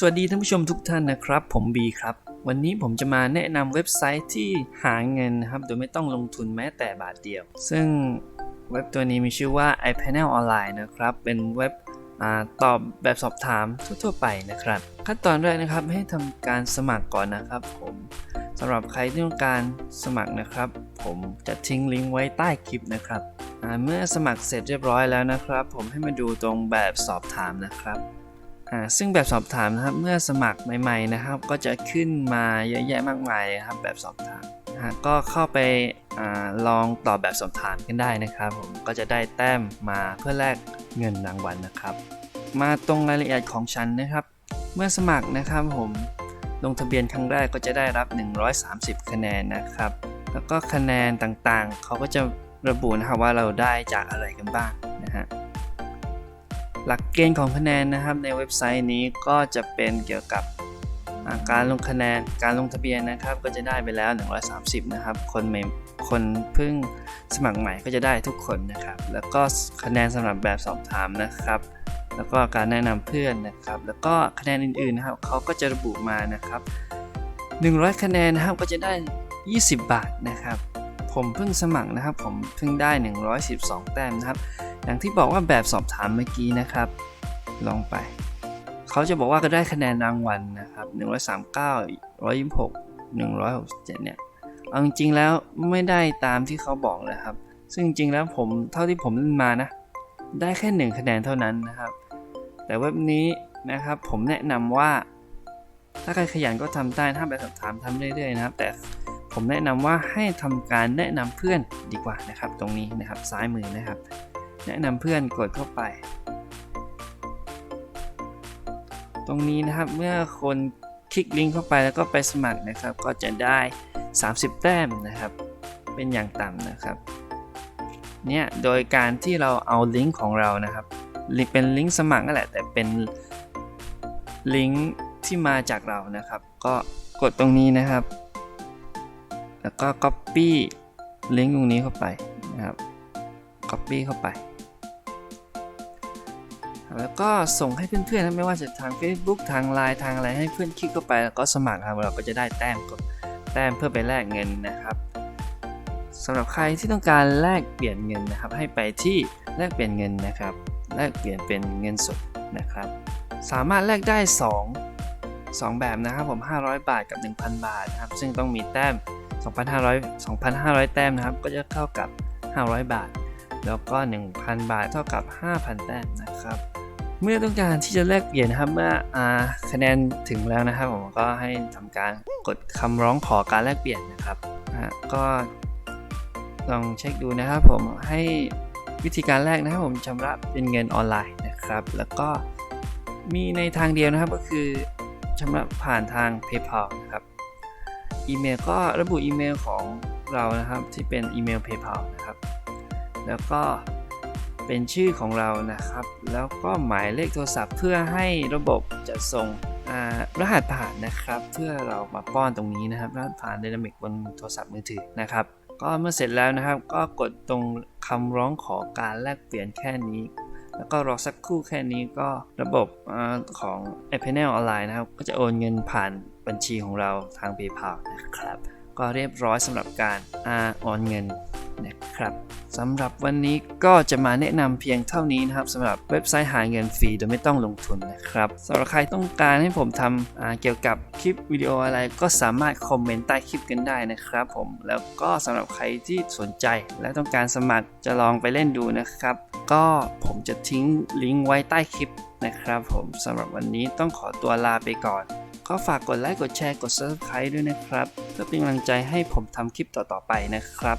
สวัสดีท่านผู้ชมทุกท่านนะครับ ผมบีครับ วันนี้ผมจะมาแนะนำเว็บไซต์ที่หาเงินนะครับ โดยไม่ต้องลงทุนแม้แต่บาทเดียว ซึ่งเว็บตัวนี้มีชื่อว่า iPanel Online นะครับ เป็นเว็บอตอบแบบสอบถามทั่วๆไปนะครับ ขั้นตอนแรกนะครับให้ทำการสมัครก่อนนะครับ ผมสำหรับใครที่ต้องการสมัครนะครับ ผมจะทิ้งลิงก์ไว้ใต้คลิปนะครับเมื่อสมัครเสร็จเรียบร้อยแล้วนะครับ ผมให้มาดูตรงแบบสอบถามนะครับ อ่าซึ่งแบบสอบถามนะครับเมื่อสมัครใหม่ๆนะครับ ก็จะขึ้นมาเยอะแยะมากมายนะครับแบบสอบถามนะฮะก็เข้าไปอาลองตอบแบบสอบถามกันได้นะครับผมก็จะได้แต้มมาเพื่อแลกเงินรางวัลนะครับ มาตรงรายละเอียดของฉันนะครับ เมื่อสมัครนะครับผมลงทะเบียนครั้งแรกก็จะได้รับ 130 คะแนนนะครับ แล้วก็คะแนนต่างๆ เขาก็จะระบุนะครับว่าเราได้จากอะไรกันบ้างนะฮะ หลักเกณฑ์ของคะแนนนะครับในเว็บไซต์นี้ก็จะเป็นเกี่ยวกับาการลงคะแนนการลงทะเบียนนะครับ ก็จะได้ไปแล้ว 130 นะครับ คนใหม่คนเพิ่งสมัครใหม่ก็จะได้ทุกคนนะครับ แล้วก็คะแนนสำหรับแบบสอบถามนะครับ แล้วก็การแนะนำเพื่อนนะครับ แล้วก็คะแนนอื่นๆนะครับเขาก็จะระบุมานะครับ 100 คะแนนนะครับก็จะได้ 20 บาทนะครับ ผมเพิ่งสมัครนะครับ ผมเพิ่งได้ 112 แต้มนะครับ อย่างที่บอกว่าแบบสอบถามเมื่อกี้นะครับ ลองไป เขาจะบอกว่าก็ได้คะแนนรางวัลนะครับ 139 126 167 เนี่ย เอาจริงๆแล้วไม่ได้ตามที่เขาบอกเลยครับ ซึ่งจริงๆแล้วผมเท่าที่ผมเล่นมานะ ได้แค่ 1 คะแนนเท่านั้นนะครับ แต่เว็บนี้นะครับผมแนะนำว่า ถ้าใครขยันก็ทำได้ถ้าแบบสอบถามทำเรื่อยๆนะครับ แต่ผมแนะนำว่าให้ทำการแนะนำเพื่อนดีกว่านะครับ ตรงนี้นะครับซ้ายมือนะครับ แนะนำเพื่อนกดเข้าไป ตรงนี้นะครับเมื่อคนคลิกลิงก์เข้าไปแล้วก็ไปสมัครนะครับ ก็จะได้ 30 แต้มนะครับ เป็นอย่างต่ำนะครับเนี่ยโดยการที่เราเอาลิงก์ของเรานะครับเป็นลิงก์สมัครนั่นแหละ แต่เป็นลิงก์ที่มาจากเรานะครับ ก็กดตรงนี้นะครับ แล้วก็ copy ลิงก์ตรงนี้เข้าไปนะครับ copy เข้าไป แล้วก็ส่งให้เพื่อนๆนะไม่ว่าจะทาง Facebook ทาง Line ทางอะไรให้เพื่อนคลิกเข้าไปแล้วก็สมัครครับเราก็จะได้แต้มกดแต้มเพื่อไปแลกเงินนะครับสำหรับใครที่ต้องการแลกเปลี่ยนเงินนะครับ ให้ไปที่แลกเปลี่ยนเงินนะครับ แลกเปลี่ยนเป็นเงินสดนะครับ สามารถแลกได้ 2 2 แบบนะครับผม 500 บาทกับ 1,000 บาทนะครับ ซึ่งต้องมีแต้ม 2,500 2,500 แต้มนะครับ ก็จะเท่ากับ 500 บาท แล้วก็ 1,000 บาทเท่ากับ 5,000 แต้มนะครับ เมื่อต้องการที่จะแลกเปลี่ยนนะครับเมื่ออาคะแนนถึงแล้วนะครับผมก็ให้ทำการกดคำร้องขอการแลกเปลี่ยนนะครับนะก็ลองเช็คดูนะครับผมให้วิธีการแรกนะครับผมชำระเป็นเงินออนไลน์นะครับ แล้วก็มีในทางเดียวนะครับก็คือชำระผ่านทาง PayPal นะครับอีเมลก็ระบุอีเมลของเรานะครับที่เป็นอีเมล PayPal นะครับ แล้วก็ เป็นชื่อของเรานะครับ แล้วก็หมายเลขโทรศัพท์เพื่อให้ระบบจะส่งรหัสผ่านนะครับ เพื่อเรามาป้อนตรงนี้นะครับ รหัสผ่านไดนามิกบนโทรศัพท์มือถือนะครับ ก็เมื่อเสร็จแล้วนะครับ ก็กดตรงคำร้องขอการแลกเปลี่ยนแค่นี้ แล้วก็รอสักครู่แค่นี้ก็ระบบอของ a p p a n e l ออนไลน์นะครับ ก็จะโอนเงินผ่านบัญชีของเราทาง PayPal นะครับ ก็เรียบร้อยสำหรับการอาโอนเงินนะครับ สำหรับวันนี้ก็จะมาแนะนำเพียงเท่านี้นะครับสำหรับเว็บไซต์หาเงินฟรีโดยไม่ต้องลงทุนนะครับสำหรับใครต้องการให้ผมทำเกี่ยวกับคลิปวิดีโออะไรก็สามารถคอมเมนต์ใต้คลิปกันได้นะครับผมแล้วก็สำหรับใครที่สนใจและต้องการสมัครจะลองไปเล่นดูนะครับ ก็ผมจะทิ้งลิงก์ไว้ใต้คลิปนะครับผมสำหรับวันนี้ต้องขอตัวลาไปก่อนก็ฝากกดไลค์กดแชร์กด subscribe ด้วยนะครับ เพื่อเป็นกำลังใจให้ผมทำคลิปต่อๆไปนะครับ